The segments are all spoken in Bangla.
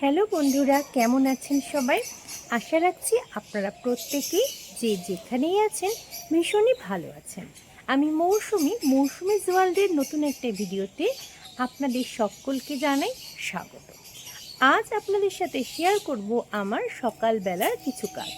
হ্যালো বন্ধুরা, কেমন আছেন সবাই? আশা রাখছি আপনারা প্রত্যেকেই যে যেখানেই আছেন, ভীষণই ভালো আছেন। আমি মৌসুমি মৌসুমি জোয়ালদের নতুন একটা ভিডিওতে আপনাদের সকলকে জানাই স্বাগত। আজ আপনাদের সাথে শেয়ার করব আমার সকালবেলার কিছু কাজ।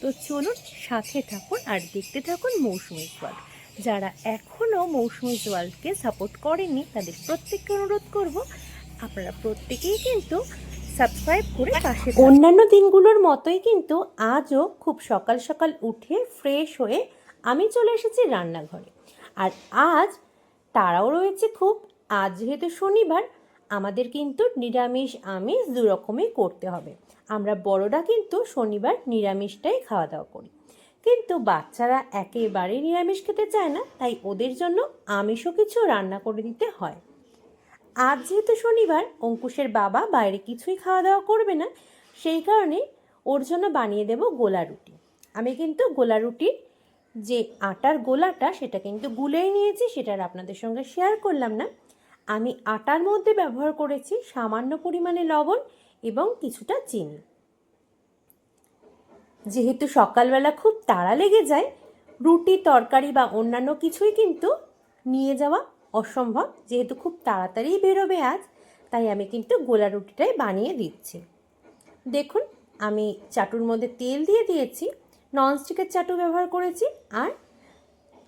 তো চলুন সাথে থাকুন আর দেখতে থাকুন মৌসুমি ওয়ার্ল্ড যারা এখনও মৌসুমি জোয়ালকে সাপোর্ট করেননি, তাদের প্রত্যেককে অনুরোধ করব, আপনারা প্রত্যেকেই কিন্তু সাবস্ক্রাইব করে পাশে অন্যান্য দিনগুলোর মতোই কিন্তু আজও খুব সকাল সকাল উঠে ফ্রেশ হয়ে আমি চলে এসেছি রান্নাঘরে। আর আজ তারাও রয়েছে খুব আজ যেহেতু শনিবার আমাদের কিন্তু নিরামিষ আমিষ দু রকমই করতে হবে। আমরা বড়রা কিন্তু শনিবার নিরামিষটাই খাওয়া দাওয়া করি। কিন্তু বাচ্চারা একেবারেই নিরামিষ খেতে চায় না তাই ওদের জন্য আমিষও কিছু রান্না করে দিতে হয়। আজ যেহেতু শনিবার, অঙ্কুশের বাবা বাইরে কিছুই খাওয়া দাওয়া করবে না, সেই কারণে ওর জন্য বানিয়ে দেব গোলা রুটি। আমি কিন্তু গোলা রুটির যে আটার গোলাটা, সেটা কিন্তু গুলেই নিয়েছি সেটার আপনাদের সঙ্গে শেয়ার করলাম না। আমি আটার মধ্যে ব্যবহার করেছি সামান্য পরিমাণে লবণ এবং কিছুটা চিনি। যেহেতু সকালবেলা খুব তাড়া লেগে যায়, রুটি, তরকারি বা অন্যান্য কিছুই কিন্তু নিয়ে যাওয়া অসম্ভব, যেহেতু খুব তাড়াতাড়ি বেরোবে আজ, তাই আমি কিন্তু গোলা রুটিটাই বানিয়ে দিচ্ছি। দেখুন, আমি চাটুর মধ্যে তেল দিয়ে দিয়েছি, ননস্টিকের চাটু ব্যবহার করেছি, আর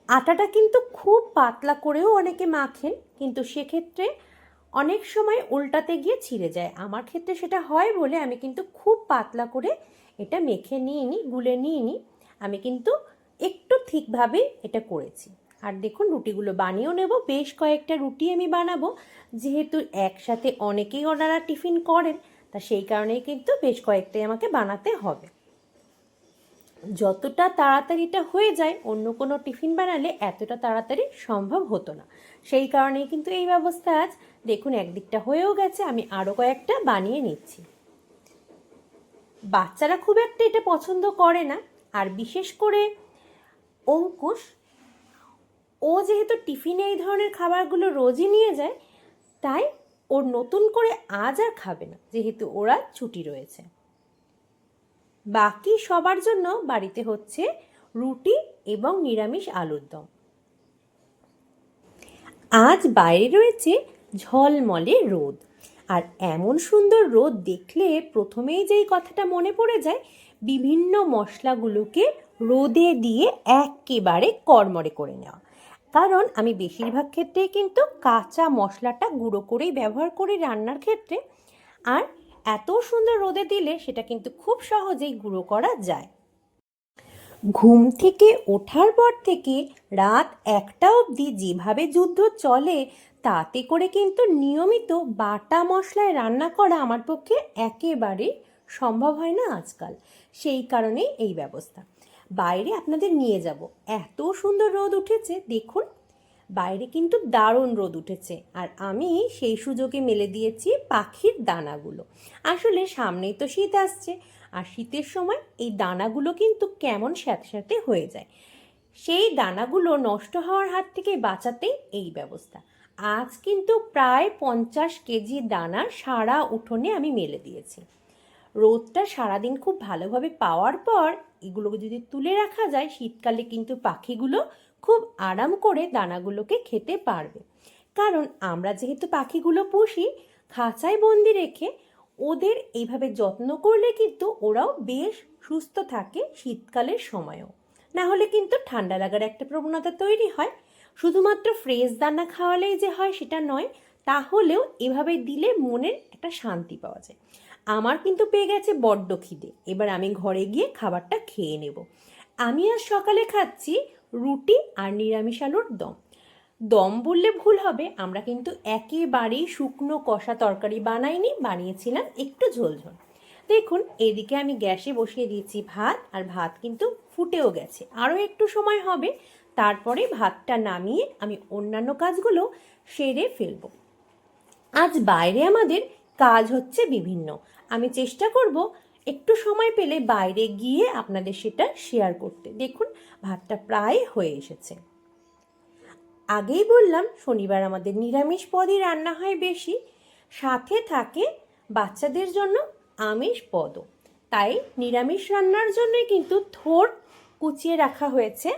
আটাটা কিন্তু খুব পাতলা করেও অনেকে মাখেন, কিন্তু সেক্ষেত্রে অনেক সময় উল্টাতে গিয়ে ছিঁড়ে যায়। আমার ক্ষেত্রে সেটা হয় বলে আমি কিন্তু খুব পাতলা করে এটা মেখে নিয়ে নিই গুলে নিয়ে নিই আমি কিন্তু একটু ঠিকভাবে এটা করেছি। আর দেখুন রুটিগুলো, বানিয়েও নেব, বেশ কয়েকটা রুটি আমি বানাবো। যেহেতু একসাথে অনেকেই ওনারা টিফিন করেন, তা সেই কারণেই কিন্তু বেশ কয়েকটাই আমাকে বানাতে হবে। যতটা তাড়াতাড়িটা হয়ে যায়, অন্য কোনো টিফিন বানালে এতটা তাড়াতাড়ি সম্ভব হতো না। সেই কারণেই কিন্তু এই ব্যবস্থা আজ, দেখুন একদিকটা হয়েও গেছে, আমি আরও কয়েকটা বানিয়ে নিচ্ছি। বাচ্চারা খুব একটা এটা পছন্দ করে না, আর বিশেষ করে অঙ্কুশ ও যেহেতু টিফিনে এই ধরনের খাবারগুলো রোজই নিয়ে যায়, তাই ওর নতুন করে আজ আর খাবে না, যেহেতু ওরা ছুটি রয়েছে। বাকি সবার জন্য বাড়িতে হচ্ছে রুটি এবং নিরামিষ আলুর দম। আজ বাইরে রয়েছে ঝলমলে রোদ। আর এমন সুন্দর রোদ দেখলে প্রথমেই যেই কথাটা মনে পড়ে যায়, বিভিন্ন মশলাগুলোকে রোদে দিয়ে একেবারে কড়মড়ে করে নেওয়া। কারণ আমি বেশিরভাগ ক্ষেত্রেই কিন্তু কাঁচা মশলাটা গুঁড়ো করেই ব্যবহার করি রান্নার ক্ষেত্রে। আর এত সুন্দর রোদে দিলে সেটা কিন্তু খুব সহজেই গুঁড়ো করা যায়। ঘুম থেকে ওঠার পর থেকে রাত একটা অবধি যেভাবে যুদ্ধ চলে, তাতে করে কিন্তু নিয়মিত বাটা মশলায় রান্না করা আমার পক্ষে একেবারে সম্ভব হয় না আজকাল। সেই কারণেই এই ব্যবস্থা। বাইরে আপনাদের নিয়ে যাব। এত সুন্দর রোদ উঠেছে, দেখুন। বাইরে কিন্তু দারুণ রোদ উঠেছে। আর আমি সেই সুযোগে মেলে দিয়েছি পাখির দানাগুলো। আসলে সামনেই তো শীত আসছে, আর শীতের সময় এই দানাগুলো কিন্তু কেমন স্যাঁতস্যাঁতে হয়ে যায়। সেই দানাগুলো নষ্ট হওয়ার হাত থেকে বাঁচাতেই এই ব্যবস্থা। আজ কিন্তু প্রায় পঞ্চাশ কেজি দানা সারা উঠোনে আমি মেলে দিয়েছি। রোদটা সারাদিন খুব ভালোভাবে পাওয়ার পর এগুলোকে যদি তুলে রাখা যায়, শীতকালে কিন্তু পাখিগুলো খুব আরাম করে দানাগুলোকে খেতে পারবে। কারণ আমরা যেহেতু পাখিগুলো পুষি, খাঁচায় বন্দি রেখে ওদের এইভাবে যত্ন করলে কিন্তু ওরাও বেশ সুস্থ থাকে শীতকালের সময়ও। না হলে কিন্তু ঠান্ডা লাগার একটা প্রবণতা তৈরি হয়। শুধুমাত্র ফ্রেশ দানা খাওয়ালেই যে হয় সেটা নয়, তাহলেও এভাবে দিলে মনের একটা শান্তি পাওয়া যায়। আমার কিন্তু পেয়ে গেছে বড্ড খিদে। এবার আমি ঘরে গিয়ে খাবারটা খেয়ে নেব। আমি আজ সকালে খাচ্ছি রুটি আর নিরামিষ আলুর দম। দম বললে ভুল হবে, আমরা কিন্তু একেবারেই শুকনো কষা তরকারি বানাইনি, বানিয়েছিলাম একটু ঝোল ঝোল দেখুন, এদিকে আমি গ্যাসে বসিয়ে দিয়েছি ভাত, আর ভাত কিন্তু ফুটেও গেছে। আরও একটু সময় হবে, তারপরে ভাতটা নামিয়ে আমি অন্যান্য কাজগুলো সেরে ফেলব। আজ বাইরে আমাদের কাজ হচ্ছে বিভিন্ন। আমি চেষ্টা করব একটু সময় পেলে বাইরে গিয়ে আপনাদের সেটা শেয়ার করতে। দেখুন, ভাতটা প্রায় হয়ে এসেছে। আগেই বললাম, শনিবার আমাদের নিরামিষ পদই রান্না হয় বেশি। সাথে থাকে বাচ্চাদের জন্য আমিষ পদ তাই নিরামিষ রান্নার জন্যই কিন্তু থোর কুচিয়ে রাখা হয়েছে।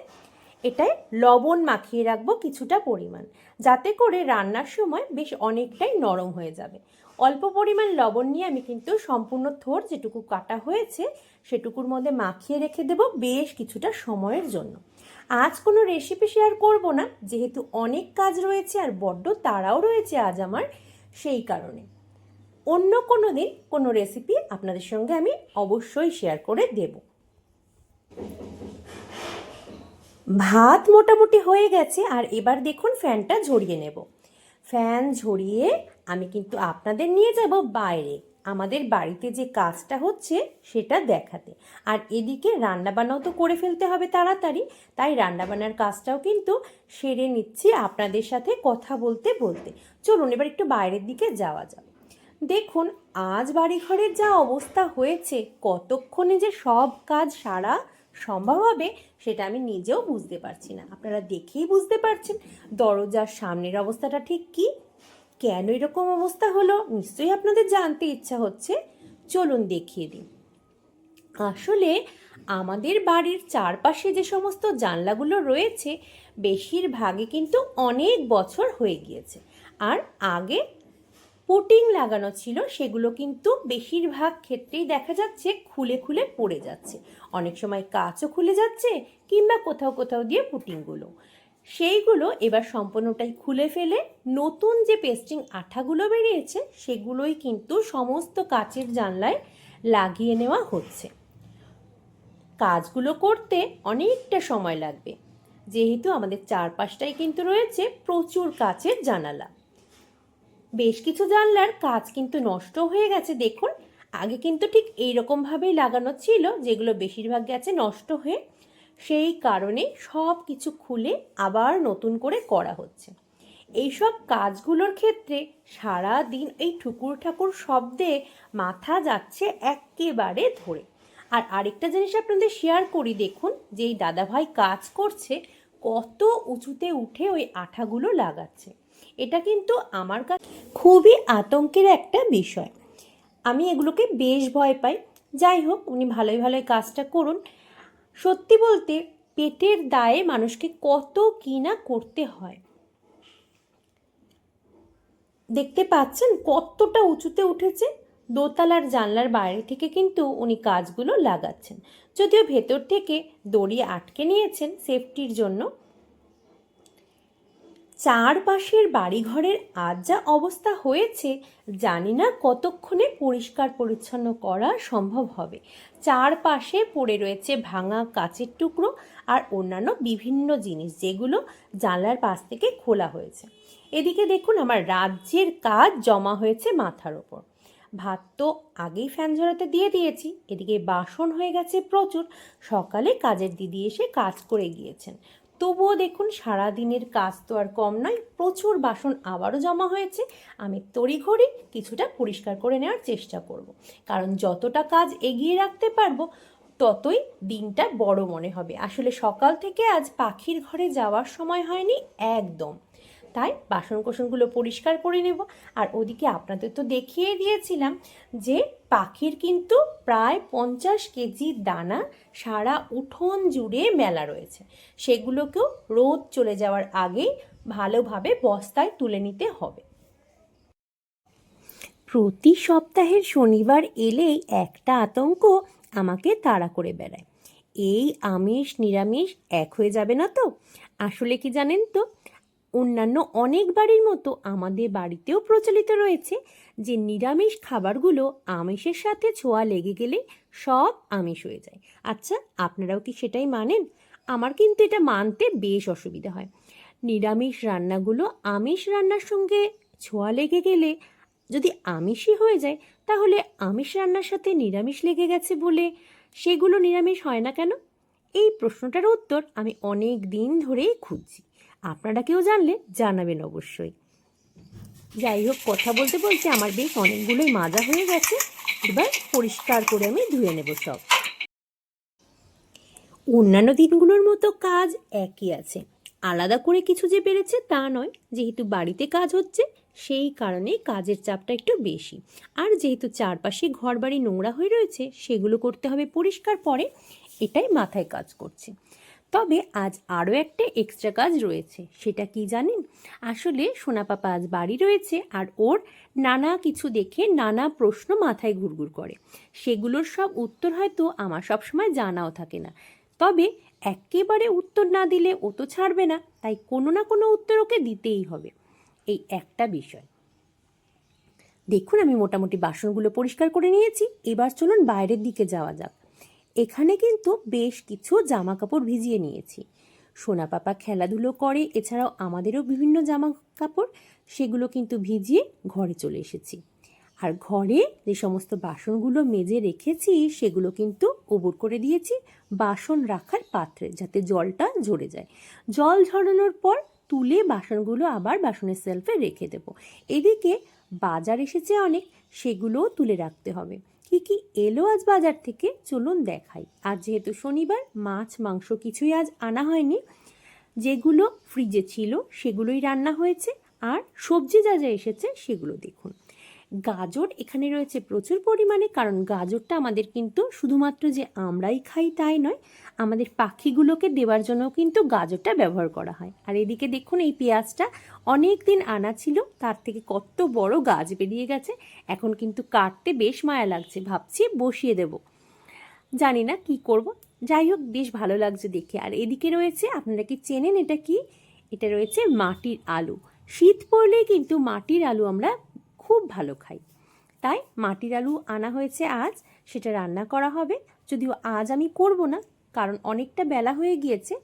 এটায় লবণ মাখিয়ে রাখব কিছুটা পরিমাণ। যাতে করে রান্নার সময় বেশ অনেকটাই নরম হয়ে যাবে। অল্প পরিমাণ লবণ নিয়ে আমি কিন্তু সম্পূর্ণ থোর যেটুকু কাটা হয়েছে, সেটুকুর মধ্যে মাখিয়ে রেখে দেব বেশ কিছুটা সময়ের জন্য। আজ কোনো রেসিপি শেয়ার করব না, যেহেতু অনেক কাজ রয়েছে আর বড্ড তাড়াও রয়েছে আজ আমার, সেই কারণে। অন্য কোনো দিন কোনো রেসিপি আপনাদের সঙ্গে আমি অবশ্যই শেয়ার করে দেব। ভাত মোটামুটি হয়ে গেছে, আর এবার দেখুন ফ্যানটা ঝরিয়ে নেব। ফ্যান ঝরিয়ে আমি কিন্তু আপনাদের নিয়ে যাব বাইরে। আমাদের বাড়িতে যে কাজটা হচ্ছে সেটা দেখাতে। আর এদিকে রান্নাবান্নাও তো করে ফেলতে হবে তাড়াতাড়ি। তাই রান্নাবান্নার কাজটাও কিন্তু সেরে নিচ্ছি আপনাদের সাথে কথা বলতে বলতে। চলুন, এবার একটু বাইরের দিকে যাওয়া যাক। দেখুন, আজ বাড়িঘরের যা অবস্থা হয়েছে, কতক্ষণে যে সব কাজ সারা সম্ভব হবে সেটা আমি নিজেও বুঝতে পারছি না। আপনারা দেখেই বুঝতে পারছেন দরজার সামনের অবস্থাটা ঠিক কি? কেন এরকম অবস্থা হলো? নিশ্চয়ই আপনাদের জানতে ইচ্ছা হচ্ছে। চলুন দেখিয়ে দিই। আসলে আমাদের বাড়ির চারপাশে যে সমস্ত জানলাগুলো রয়েছে, বেশিরভাগই কিন্তু অনেক বছর হয়ে গিয়েছে। আর আগে পুটিং লাগানো ছিল, সেগুলো কিন্তু বেশিরভাগ ক্ষেত্রেই দেখা যাচ্ছে খুলে খুলে পড়ে যাচ্ছে। অনেক সময় কাচও খুলে যাচ্ছে কিংবা কোথাও কোথাও দিয়ে পুটিংগুলো। সেইগুলো এবার সম্পূর্ণটাই খুলে ফেলে, নতুন যে পেস্টিং আঠাগুলো বেরিয়েছে, সেগুলোই কিন্তু সমস্ত কাচের জানলায় লাগিয়ে নেওয়া হচ্ছে। কাজগুলো করতে অনেকটা সময় লাগবে। যেহেতু আমাদের চারপাশটাই কিন্তু রয়েছে প্রচুর কাচের জানালা। বেশ কিছু জানলার কাজ কিন্তু নষ্ট হয়ে গেছে, দেখুন। আগে কিন্তু ঠিক এই রকমভাবেই লাগানো ছিল, যেগুলো বেশিরভাগ গেছে নষ্ট হয়ে। সেই কারণে সব কিছু খুলে আবার নতুন করে করা হচ্ছে। এইসব কাজগুলোর ক্ষেত্রে সারা দিন এই ঠুকুর ঠাকুর শব্দে মাথা যাচ্ছে একেবারে ধরে। আর আরেকটা জিনিস আপনাদের শেয়ার করি, দেখুন যে এই দাদাভাই কাজ করছে, কত উঁচুতে উঠে ওই আঠাগুলো লাগাচ্ছে। এটা কিন্তু আমার কাছে খুবই আতঙ্কের একটা বিষয়। আমি এগুলোকে বেশ ভয় পাই। যাই হোক, উনি ভালোই ভালোই কাজটা করুন। সত্যি বলতে, পেটের দায়ে মানুষকে কত কি না করতে হয়। দেখতে পাচ্ছেন কতটা উঁচুতে উঠেছে। দোতলার জানলার বাইরে থেকে কিন্তু উনি কাজগুলো লাগাচ্ছেন। যদিও ভেতর থেকে দড়ি আটকে নিয়েছেন সেফটির জন্য। চারপাশের বাড়িঘরের আজ যা অবস্থা হয়েছে, জানি না কতক্ষণে পরিষ্কার পরিচ্ছন্ন করা সম্ভব হবে। চারপাশে পড়ে রয়েছে ভাঙা কাচের টুকরো আর অন্যান্য বিভিন্ন জিনিস যেগুলো জানলার পাশ থেকে খোলা হয়েছে। এদিকে দেখুন আমার রাজ্যের কাজ জমা হয়েছে মাথার ওপর। ভাত তো আগেই ফ্যান ঝরাতে দিয়ে দিয়েছি, এদিকে বাসন হয়ে গেছে প্রচুর। সকালে কাজের দিদি এসে কাজ করে গিয়েছেন। তবুও দেখুন সারা দিনের কাজ তো আর কম নয়, প্রচুর বাসন আবারও জমা হয়েছে। আমি তড়িঘড়ি কিছুটা পরিষ্কার করে নেওয়ার চেষ্টা করব। কারণ যতটা কাজ এগিয়ে রাখতে পারব, ততই দিনটা বড় মনে হবে। আসলে সকাল থেকে আজ পাখির ঘরে যাওয়ার সময় হয়নি, একদম। তাই বাসন কোসনগুলো পরিষ্কার করে নেব। আর ওদিকে আপনাদের তো দেখিয়ে দিয়েছিলাম যে পাখির কিন্তু প্রায় পঞ্চাশ কেজি দানা সারা উঠোন জুড়ে মেলা রয়েছে। সেগুলোকেও রোদ চলে যাওয়ার আগেই ভালোভাবে বস্তায় তুলে নিতে হবে। প্রতি সপ্তাহের শনিবার এলেই একটা আতঙ্ক আমাকে তাড়া করে বেড়ায়। এই আমিষ নিরামিষ এক হয়ে যাবে না তো? আসলে কি জানেন তো? অন্যান্য অনেক বাড়ির মতো আমাদের বাড়িতেও প্রচলিত রয়েছে যে নিরামিষ খাবারগুলো আমিষের সাথে ছোঁয়া লেগে গেলে সব আমিষ হয়ে যায়। আচ্ছা আপনারাও কি সেটাই মানেন? আমার কিন্তু এটা মানতে বেশ অসুবিধা হয়। নিরামিষ রান্নাগুলো আমিষ রান্নার সঙ্গে ছোঁয়া লেগে গেলে যদি আমিষই হয়ে যায়, তাহলে আমিষ রান্নার সাথে নিরামিষ লেগে গেছে বলে সেগুলো নিরামিষ হয় না কেন? এই প্রশ্নটার উত্তর আমি অনেক দিন ধরেই খুঁজছি। আপনারা কেউ জানলে জানাবেন অবশ্যই। যাই হোক, কথা বলতে বলতে আমার বেশ অনেকগুলোই মাজা হয়ে গেছে। এবার পরিষ্কার করে আমি ধুয়ে নেব সব। অন্যান্য দিনগুলোর মতো কাজ একই আছে। আলাদা করে কিছু যে বেড়েছে তা নয়, যেহেতু বাড়িতে কাজ হচ্ছে, সেই কারণে কাজের চাপটা একটু বেশি। আর যেহেতু চারপাশে ঘর বাড়ি নোংরা হয়ে রয়েছে, সেগুলো করতে হবে পরিষ্কার পরে, এটাই মাথায় কাজ করছে। তবে আজ আরও একটা এক্সট্রা কাজ রয়েছে, সেটা কি জানেন? আসলে সোনা পাপা আজ বাড়ি রয়েছে আর ওর নানা কিছু দেখে নানা প্রশ্ন মাথায় ঘুরঘুর করে। সেগুলোর সব উত্তর হয়তো আমার সবসময় জানাও থাকে না। তবে একেবারে উত্তর না দিলে ও তো ছাড়বে না, তাই কোনো না কোনো উত্তর ওকে দিতেই হবে। এই একটা বিষয়। দেখুন আমি মোটামুটি বাসনগুলো পরিষ্কার করে নিয়েছি, এবার চলুন বাইরের দিকে যাওয়া যাক। এখানে কিন্তু বেশ কিছু জামা কাপড় ভিজিয়ে নিয়েছি। সোনা পাপা খেলাধুলো করে, এছাড়াও আমাদেরও বিভিন্ন জামা কাপড় সেগুলো কিন্তু ভিজিয়ে ঘরে চলে এসেছি। আর ঘরে যে সমস্ত বাসনগুলো মেজে রেখেছি, সেগুলো কিন্তু উবুর করে দিয়েছি, বাসন রাখার পাত্রে, যাতে জলটা ঝরে যায়। জল ঝরানোর পর তুলে বাসনগুলো আবার বাসনের সেলফে রেখে দেবো। এদিকে বাজার এসেছে অনেক, সেগুলোও তুলে রাখতে হবে। কি কি এলো আজ বাজার থেকে? চলুন দেখাই। আর যেহেতু শনিবার, মাছ, মাংস কিছুই আজ আনা হয়নি। যেগুলো ফ্রিজে ছিল, সেগুলোই রান্না হয়েছে। আর সবজি যা যা এসেছে, সেগুলো দেখুন। গাজর এখানে রয়েছে প্রচুর পরিমাণে, কারণ গাজরটা আমাদের কিন্তু শুধুমাত্র যে আমরাই খাই তাই নয়, আমাদের পাখিগুলোকে দেওয়ার জন্য কিন্তু গাজরটা ব্যবহার করা হয়। আর এদিকে দেখুন এই পেঁয়াজটা অনেক দিন আনা ছিল, তার থেকে কত বড় গাছ বেরিয়ে গেছে, এখন কিন্তু কাটতে বেশ মায়া লাগছে, ভাবছি বসিয়ে দেব। জানি না কি করব, যাই হোক বেশ ভালো লাগছে দেখে। আর এদিকে রয়েছে, আপনারা কি চেনেন এটা কি? এটা রয়েছে মাটির আলু। শীত পড়লেই কিন্তু মাটির আলু আমরা খুব ভালো খাই। তাই মাটির আলু আনা হয়েছে আজ, সেটা রান্না করা হবে। যদিও আজ আমি করব না, কারণ অনেকটা বেলা হয়ে গিয়েছে।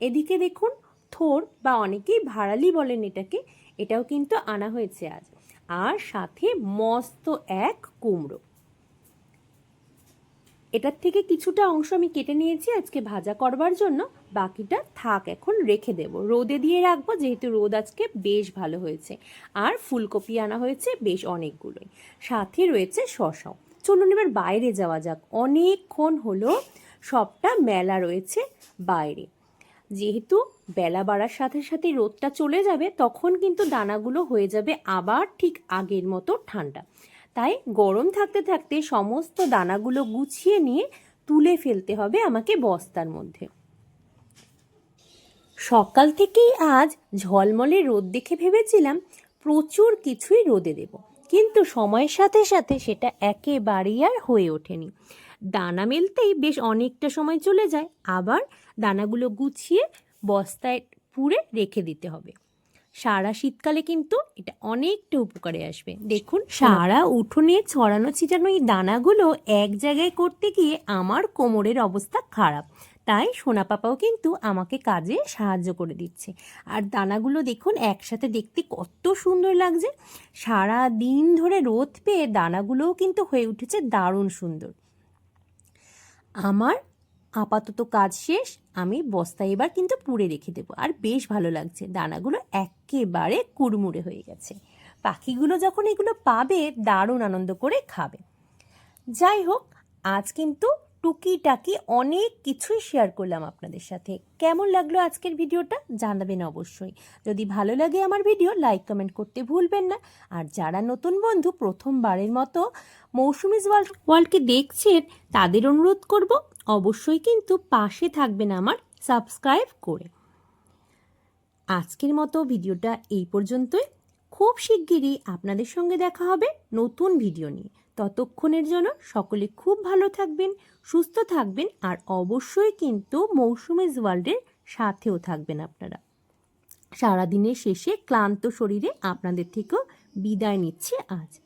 এদিকে দেখুন, থোর বা অনেকেই ভাড়ালি বলেন এটাকে, এটাও কিন্তু আনা হয়েছে আজ। আর সাথে মস্ত এক কুমড়ো। এটার থেকে কিছুটা অংশ আমি কেটে নিয়েছি, আজকে ভাজা করবার জন্য। বাকিটা থাক, এখন রেখে দেব। রোদে দিয়ে রাখব, যেহেতু রোদ আজকে বেশ ভালো হয়েছে। আর ফুলকপি আনা হয়েছে বেশ অনেকগুলোই। সাথে রয়েছে শশাও। চলুন এবার বাইরে যাওয়া যাক। অনেকক্ষণ হলো সবটা মেলা রয়েছে বাইরে। যেহেতু বেলা বাড়ার সাথে সাথে রোদটা চলে যাবে, তখন কিন্তু দানাগুলো হয়ে যাবে আবার ঠিক আগের মতো ঠান্ডা। তাই গরম থাকতে থাকতে সমস্ত দানাগুলো গুছিয়ে নিয়ে তুলে ফেলতে হবে আমাকে বস্তার মধ্যে। সকাল থেকেই আজ ঝলমলে রোদ দেখে ভেবেছিলাম প্রচুর কিছুই রোদে দেব, কিন্তু সময়ের সাথে সাথে সেটা একেবারেই আর হয়ে ওঠেনি। দানা মেলতেই বেশ অনেকটা সময় চলে যায়, আবার দানাগুলো গুছিয়ে বস্তায় পুরে রেখে দিতে হবে। সারা শীতকালে কিন্তু এটা অনেকটা উপকারে আসবে। দেখুন সারা উঠোনে ছড়ানো ছিটানো এই দানাগুলো এক জায়গায় করতে গিয়ে আমার কোমরের অবস্থা খারাপ। তাই সোনা পাপাও কিন্তু আমাকে কাজে সাহায্য করে দিচ্ছে। আর দানাগুলো দেখুন একসাথে দেখতে কত সুন্দর লাগছে। সারা দিন ধরে রোদ পেয়ে দানাগুলোও কিন্তু হয়ে উঠেছে দারুণ সুন্দর। আমার আপাতত কাজ শেষ, আমি বস্তায় এবার কিন্তু পুড়ে রেখে দেবো। আর বেশ ভালো লাগছে, দানাগুলো একেবারে কুড়মুড়ে হয়ে গেছে। পাখিগুলো যখন এগুলো পাবে, দারুণ আনন্দ করে খাবে। যাই হোক, আজ কিন্তু টুকিটাকি অনেক কিছুই শেয়ার করলাম আপনাদের সাথে। কেমন লাগল আজকের ভিডিওটা? জানাবেন অবশ্যই। যদি ভালো লাগে আমার ভিডিও লাইক কমেন্ট করতে ভুলবেন না। আর যারা নতুন বন্ধু, প্রথমবারের মতো মৌসুমিজ ওয়ার্ল্ড ওয়ার্ল্ডকে দেখছেন, তাদের অনুরোধ করব অবশ্যই কিন্তু পাশে থাকবেন আমার সাবস্ক্রাইব করে। আজকের মতো ভিডিওটা এই পর্যন্তই। খুব শিগগিরই আপনাদের সঙ্গে দেখা হবে নতুন ভিডিও নিয়ে। ততক্ষণের জন্য সকলে খুব ভালো থাকবেন, সুস্থ থাকবেন আর অবশ্যই কিন্তু মৌসুমিজ ওয়ার্ল্ডের সাথেও থাকবেন আপনারা। সারাদিনের শেষে ক্লান্ত শরীরে আপনাদের থেকেও বিদায় নিচ্ছে আজ।